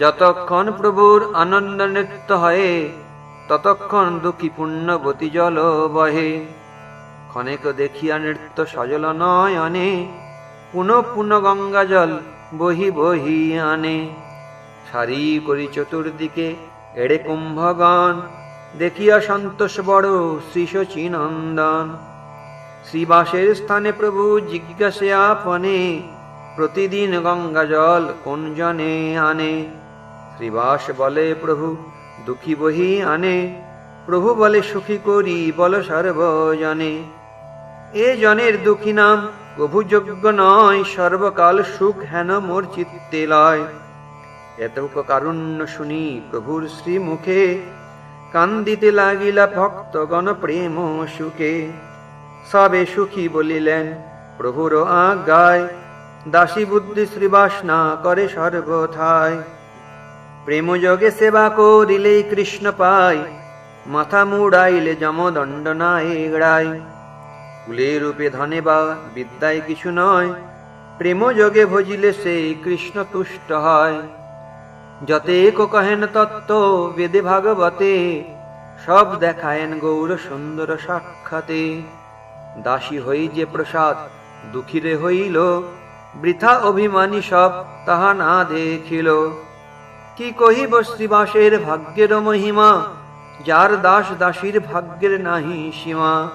যতক্ষণ প্রভুর আনন্দ নৃত্য হয়, ততক্ষণ দুঃখী পুণ্যবতী জল বহে। ক্ষণেক দেখিয়া নৃত্য সজল নয়নে পুনঃ পুনঃ গঙ্গা জল বহি বহি আনে। সারি করি চতুর্দিকে এড়ে কুম্ভগণ, দেখিয়া সন্তোষ বড় শ্রী শচীনন্দন শ্রীবাসের স্থানে প্রভু জিজ্ঞাসে আপনে প্রতিদিন গঙ্গা জল কোন জনে আনে। শ্রীবাস বলে, প্রভু, দুঃখী বহি আনে। প্রভু বলে, সুখী করি, বল সর্বজনে। এ জনের দুঃখী নাম প্রভু যোগ্য নয়, সর্বকাল সুখ হেন মোর চিত্তে লয়। এতক কারুণ্য শুনি প্রভুর শ্রীমুখে, কান্দিতে লাগিলা ভক্তগণ প্রেম সুখে। সবে সুখী বলিলেন প্রভুর আজ্ঞায় দাসী বুদ্ধি শ্রীবাস না করে সর্বথায়। প্রেম যোগে সেবা করিলেই কৃষ্ণ পাই মাথা মুড়াইলে যমদণ্ড না এড়াই কুলে রূপে ধনে বা বিদ্যায় কিছু নয় প্রেম যোগে ভজিলে সেই কৃষ্ণ তুষ্ট হয়। যতেক কহেন তত্ত্ব বেদে ভাগবতে, সব দেখায়েন গৌর সুন্দর সাক্ষাতে। দাসী হই যে প্রসাদ, দুঃখীরে হইল বৃথা অভিমানী সব তাহা না দেখিল। কি কহিব শ্রীবাসের ভাগ্যের মহিমা, যার দাস দাসীর ভাগ্যের নাহি সীমা?